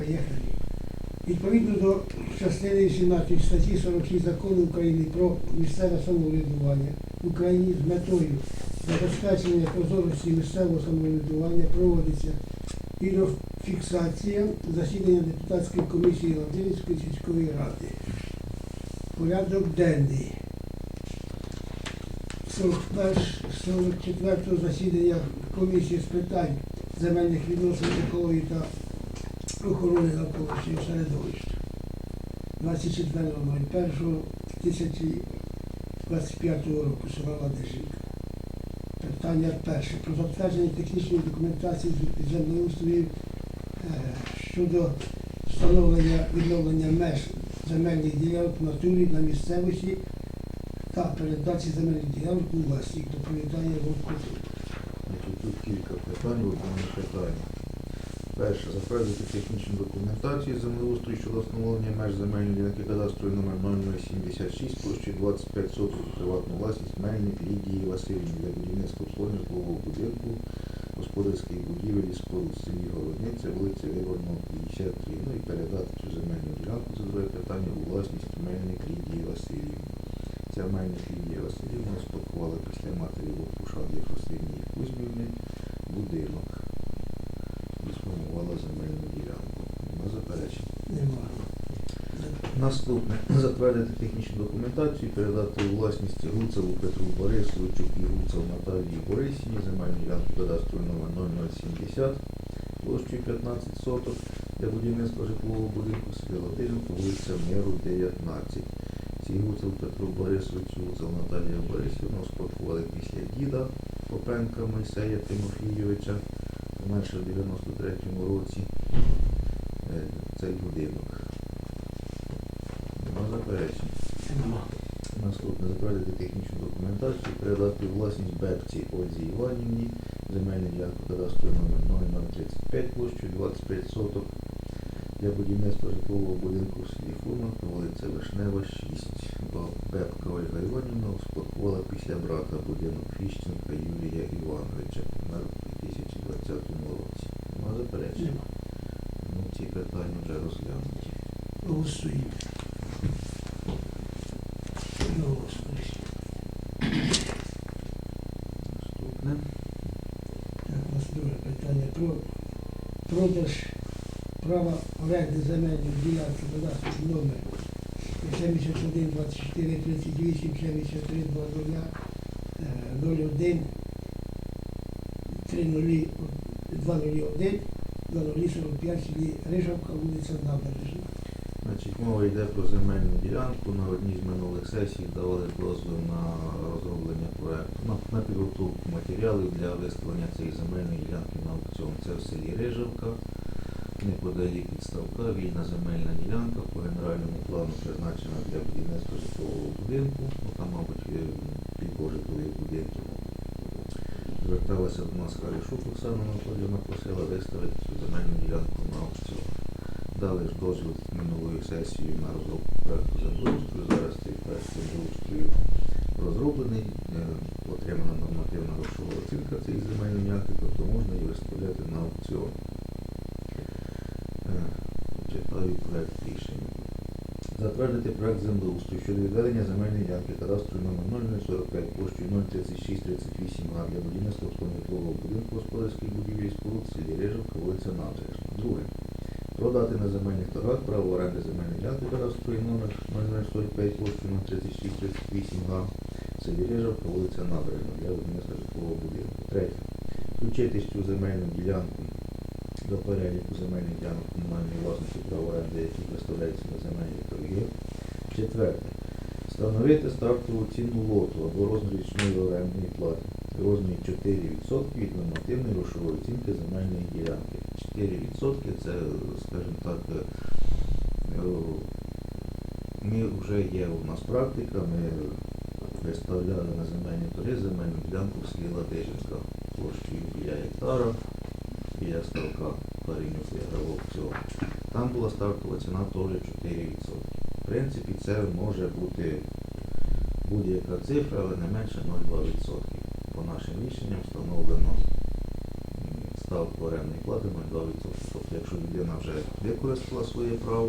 Поїхали. Відповідно до частини 18 статті 46 закону України про місцеве самоврядування в Україні з метою забезпечення прозорості місцевого самоврядування проводиться відеофіксація засідання депутатської комісії Ладинської сільської ради. Порядок денний. 44 засідання комісії з питань земельних відносин, екології та охорони навколишнього середовища 24.01.2025 року села Ладижинка. Питання перше. Про затвердження технічної документації землеустрою е, щодо встановлення відновлення меж земельних ділянок в натурі на місцевості та передачі земельних ділянок у власність. Доповідає Вовкоту. Значить, тут кілька питань, одне питання. Перше, затвердити технічну документацію землеустрою щодо встановлення меж земельної ділянки кадастрою номер 0076 площі 25 соток приватну власність Мельник Лідії Васильівні для будівництва обслуговування житлового будинку, господарських будівель і споруд селі Городниця, вулиця Виборного, 53. Ну і передати цю земельну ділянку, це друге питання, у власність Мельник Лідії Васильівні. Ця Мельник Лідія Васильівна успадкувала після матері Вовкуша Єфросинії Кузьмівни будинок і сформувала земельну ділянку. На заперечення. Немає. Наступне. Затвердити технічну документацію, передати у власність Гуцеву Петру Борисовичу і Гуцев Наталії Борисівні земельну ділянку кадастрою номер 0070 площею 15 соток для будівництва житлового будинку селі вулиця Миру, 19. Ці Гуцев Петру Борисовичу, Гуцев Наталія Борисівна успадкували після діда Попенка Мойсея Тимофійовича, померше в 93-му році е, цей будинок. Заперечень. Наступне затвердити технічну документацію, передати власність Бебці Ользі Іванівні, земельну ділянку кадастрою номер 0035 площею 25 соток для будівництва житлового будинку в селі Фурманка, вулиця Вишнева, 6. Бо Бебка Ольга Іванівна успадкувала після брата будинок Фіщенка Юрія Івановича, помер у 2020 році. Нема заперечень? Ну, ці питання вже розглянуті. Голосуємо. Наступне. Так, у нас друге питання про продаж права оренди земельної ділянки кадастровий номер 71 24 38 73 00 е, 01 30 201 0045 селі Рижавка, вулиця Набережна. Значить, мова йде про земельну ділянку. На одній з минулих сесій давали дозвіл на на, на підготовку матеріалів для виставлення цієї земельної ділянки на аукціон. Це в селі Рижавка, неподалік від ставка, вільна земельна ділянка по генеральному плану призначена для будівництва житлового будинку. Ну, там, мабуть, кілька будинків. Зверталася до нас Харішук Оксана Анатоліївна, просила виставити цю земельну ділянку на аукціон. Дали ж дозвіл минулою сесією на розробку проекту землеустрою. Зараз цей проект землеустрою розроблений, е, отримана нормативна грошова оцінка цієї земельної ділянки, тобто можна її виставляти на аукціон. Е, Читаю проект рішення. Затвердити проект землеустрою щодо відведення земельної ділянки кадастрою номер 0045 площею 03638 га для будівництва житлового будинку господарських будівлі і споруд селі Рижівка, вулиця Набережна. Друге. Продати на земельних торгах право оренди земельної ділянки кадастровий номер 0045 площею 03638 га селі Рижівка, вулиця Набережна для будівництва житлового будинку. Третє. Включити цю земельну ділянку до переліку земельних ділянок комунальної власності права оренди, які виставляються на земельні торги. Четверте. Встановити стартову ціну лоту або розмір річної орендної плати в розмірі 4% від нормативної грошової оцінки земельної ділянки. 4% це, скажімо так, е, е, ми вже є у нас практика, ми виставляли на земельні торги земельну ділянку в селі Ладижинська площею біля гектара, біля ставка Кларинюк виграв аукціон. Там була стартова ціна теж 4%. В принципі, це може бути будь-яка цифра, але не менше 0,2%. По нашим рішенням встановлено ставку орендної плати 0,2%. Тобто, якщо людина вже використала своє право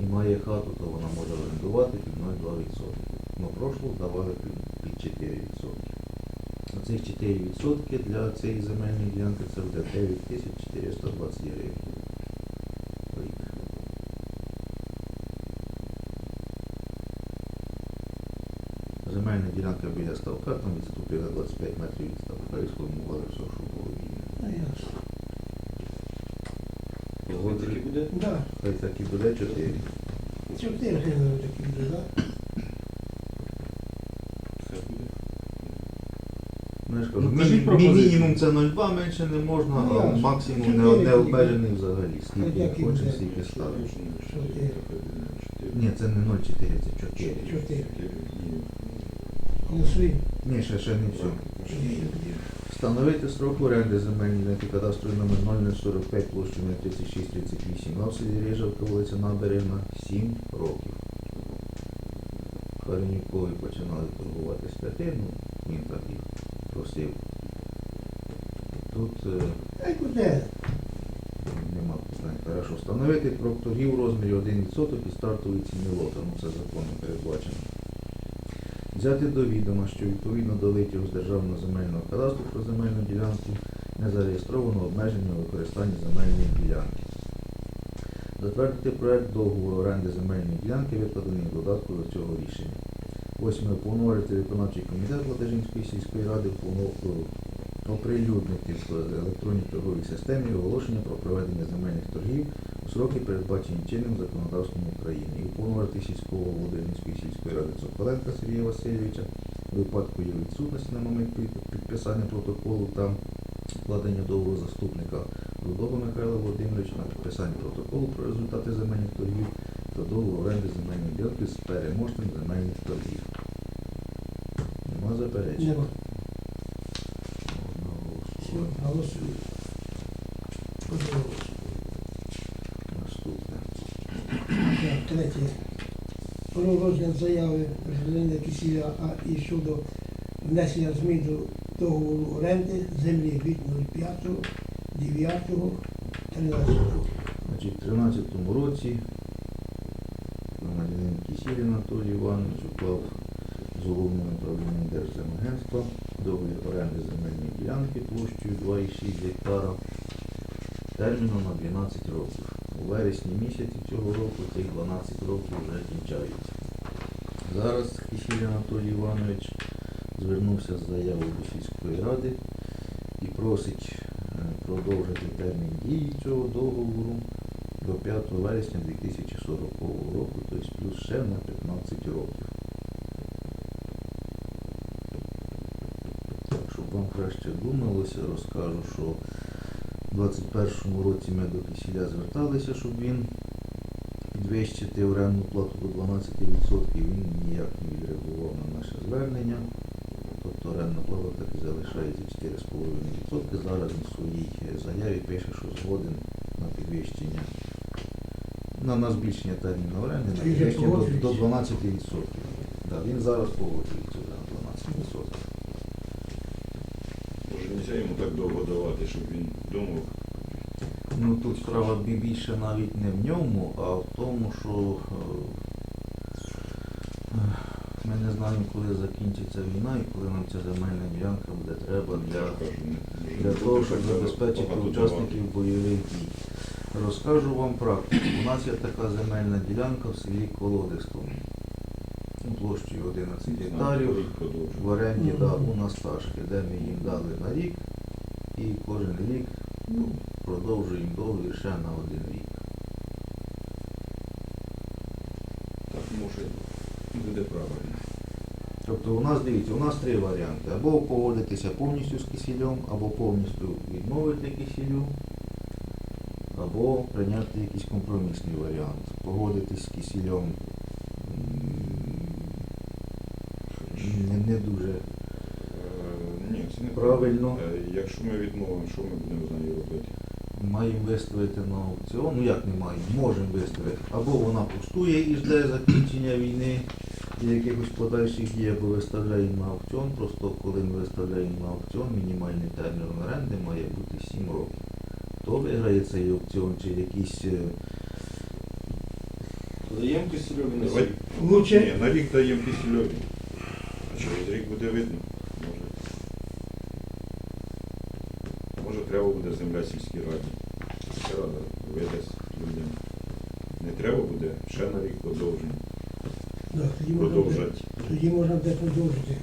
і має хату, то вона може орендувати під 0,2%. Ну, прошлу давали під 4%. Оцих 4% для цієї земельної ділянки це буде 9420 гривень. в рік. Земельна ділянка біля ставка, там відступили 25 метрів від ставка і сформували все, що було вільне. Ну, ясно. Ось таки буде? Да. Хай так і буде 4. Чотири гривні такі буде, да? Хай буде. Ну, я кажу, Ну, мі- кажіть мі- пропозицію. мінімум це 0,2, менше не можна, Ну, а ясно. максимум не, Чотири не обмежений взагалі. Скільки Хай як і хочемо, буде. стільки ставимо. Ні, це не 0,4, це 4. Чотири. Голосуємо. Ні, ще, ще не все. Встановити строк оренди земельної ділянки кадастровий номер 0045 площею на 3638 а в селі Рижавка, вулиця Набережна 7 років. Харнікові починали торгувати з п'яти, ну він так їх просив. Тут е, Хай буде. нема питань. Хорошо. Встановити про торгів у розмірі 1% і стартової ціни лота. Ну це законом передбачено. Взяти до відома, що відповідно до витягу з Державного земельного кадастру про земельну ділянку не зареєстровано обмеження у використанні земельної ділянки. Затвердити проект договору оренди земельної ділянки, викладений в додатку до цього рішення. Восьме. Уповноважити виконавчий комітет Ладижинської сільської ради оприлюднити в електронній торговій системі оголошення про проведення земельних торгів сроки, передбачені чинним законодавством України. І уповноважити сільського Володимирської сільської ради Цоколенка Сергія Васильовича у випадку його відсутності на момент підписання протоколу та вкладення договору заступника Рудого Михайла Володимировича на підписання протоколу про результати земельних торгів та договору оренди земельної ділянки з переможцем земельних торгів. Нема заперечень. Голосуємо. Одноголосно. Наступне. Так, Третє. Про розгляд заяви громадянина Кисіля А і щодо внесення змін до договору оренди землі від 05 9 13 Значить, в 2013 році громадянин Кісіль Анатолій Іванович уклав з головним управлінням Держземагентства договір оренди земельної ділянки площею 2,6 гектара терміном на 12 років. У вересні місяці цього року цих 12 років вже кінчаються. Зараз Кісіль Анатолій Іванович звернувся з заявою до сільської ради і просить е, продовжити термін дії цього договору до 5 вересня 2040 року, тобто плюс ще на 15 років. Щоб вам краще думалося, розкажу, що в 2021 році ми до Кисіля зверталися, щоб він підвищити орендну плату до 12%. Він ніяк не відреагував на наше звернення. Тобто орендна плата так і залишається 4,5%. Зараз в своїй заяві пише, що згоден на підвищення, на, на збільшення терміну оренди, на підвищення до, до 12%. Да, він зараз погоджується вже на 12%. Може йому так довго давати, щоб він думав. Ну тут справа більше навіть не в ньому, а в тому, що е, ми не знаємо, коли закінчиться війна і коли нам ця земельна ділянка буде треба для, для того, щоб забезпечити учасників бойових дій. Розкажу вам практику. У нас є така земельна ділянка в селі Колодистом. Площею 11 гектарів. В оренді да, у Насташки, де ми їм дали на рік, і кожен рік ну, продовжуємо договір ще на один рік. Так може буде правильно. Тобто у нас, дивіться, у нас три варіанти. Або погодитися повністю з кисілем, або повністю відмовити кисілю, або прийняти якийсь компромісний варіант. Погодитись з кисілем не, не дуже Е, Ні, це не Правильно. Е, Якщо ми відмовимо, що ми будемо з нею робити? маємо виставити на аукціон. Ну як не маємо, можемо виставити. Або вона пустує і жде закінчення війни, і якихось подальших дій або виставляємо на аукціон, просто коли ми виставляємо на аукціон, мінімальний термін оренди має бути 7 років. Хто виграє цей аукціон чи якісь е, Даємо Кисельові на сім. Лучше Ні, на рік даємо Кисельові. Через рік буде видно. Може. Може треба буде земля сільській раді. Сільська рада видасть людям. Не треба буде, ще на рік продовження. да, тоді можна буде- Продовжать. тоді можна буде продовжити.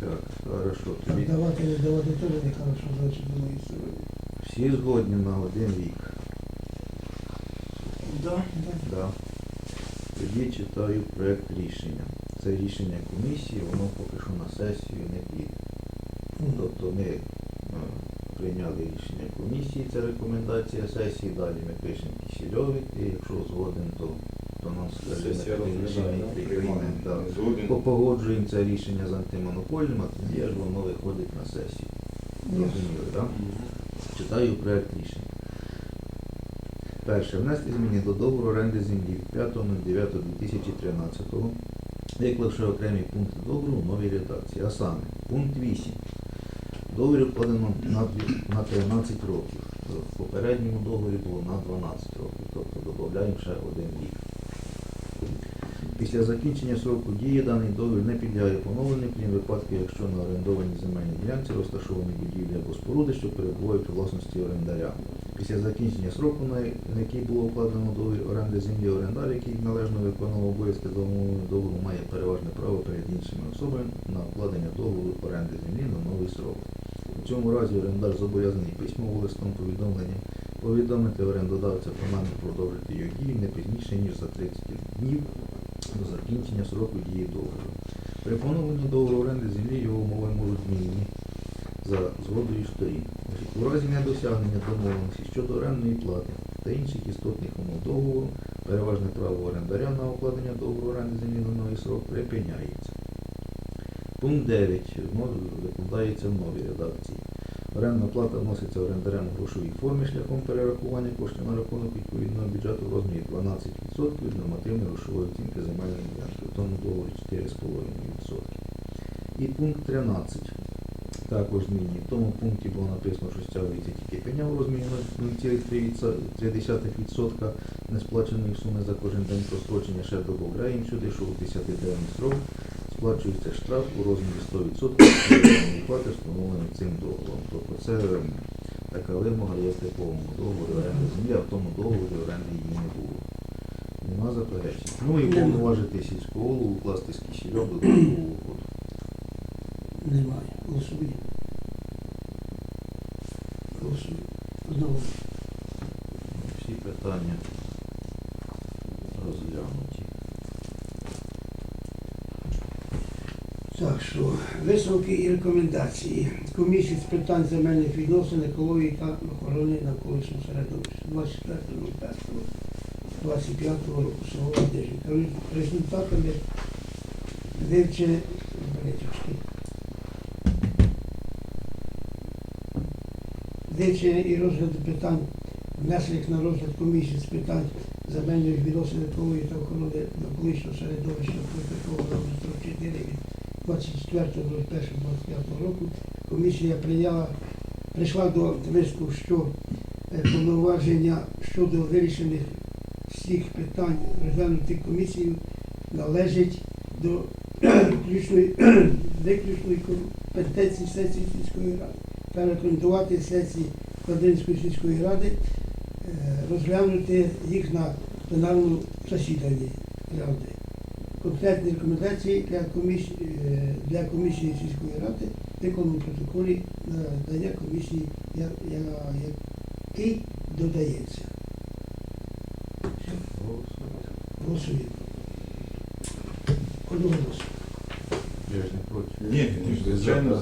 так, хорошо, Так, тобі давати, не давати теж не хорошо, значить, з моєї сторони. всі згодні на один рік. Да. Да. Да. Тоді читаю проект рішення. Це рішення комісії, воно поки що на сесію не піде. Тобто ми е, прийняли рішення комісії, це рекомендація сесії, далі ми пишемо Кисельові, і якщо згоден, то, то нам скаже рішення Погоджуємо це рішення з антимонопольним, а тоді аж воно виходить на сесію. Розуміли, так? Читаю проект рішення. Перше. Внести зміни до договору оренди землі від 5.09.2013, виклавши окремі пункти договору у новій редакції. А саме, пункт 8. Договір укладено на, на 13 років. В попередньому договорі було на 12 років, тобто додаємо ще один рік. Після закінчення сроку дії даний договір не підлягає поновленню, крім випадку, якщо на орендованій земельній ділянці розташовані будівлі або споруди, що перебувають у власності орендаря. Після закінчення сроку, на який було укладено договір оренди землі, орендар, який належно виконував обов'язки за умовами договору, має переважне право перед іншими особами на укладення договору оренди землі на новий срок. У цьому разі орендар зобов'язаний письмовим листом повідомленням повідомити орендодавця про намір продовжити його дію не пізніше, ніж за 30 днів до закінчення сроку дії договору. При поновленні договору оренди землі його умови можуть змінені за згодою сторін. У разі недосягнення домовленості щодо орендної плати та інших істотних умов договору, переважне право орендаря на укладення договору оренди землі на новий срок припиняється. Пункт 9 викладається в новій редакції. Орендна плата вноситься орендарем у грошовій формі шляхом перерахування коштів на рахунок відповідного бюджету в розмірі 12% від нормативної грошової оцінки земельної ділянки, в тому договорі 4,5%. І пункт 13 також змінює. В тому пункті було написано, що стягується тільки пеня в розмірі 0,3% несплаченої суми за кожен день просрочення. Ще додаємо сюди, що у 10-денний срок сплачується штраф у розмірі 100% від плати, встановленої цим договором. Тобто це ем, така вимога є в типовому договорі оренди землі, а в тому договорі оренди її не було. Нема заперечень. Ну і повноважити сільську голову, укласти з кисельом додаткову угоду. Немає. Голосує. Голосує. Знову. Всі питання розглянуті. Так що, висновки і рекомендації. Комісії з питань земельних відносин, екології та охорони навколишнього середовища 24.05.25 року Ладижник. Результатами вивчення Беречівський. І розгляду питань, внесених на розгляд комісії з питань земельних відносин, екології та охорони навколишнього середовища протоколу номер 44 від 24.01.25 року комісія прийняла, прийшла до висновку, що е, повноваження щодо вирішених всіх питань розглянутих комісією належить до виключної компетенції сесії сільської ради та рекомендувати сесії Кладинської сільської ради е, розглянути їх на пленарному засіданні ради конкретні рекомендації для комісії, е, для комісії сільської ради виконано в протоколі надання комісії, я- я- який додається. Голосуємо. Одноголосно. Я ж не проти. Ні, звичайно, за.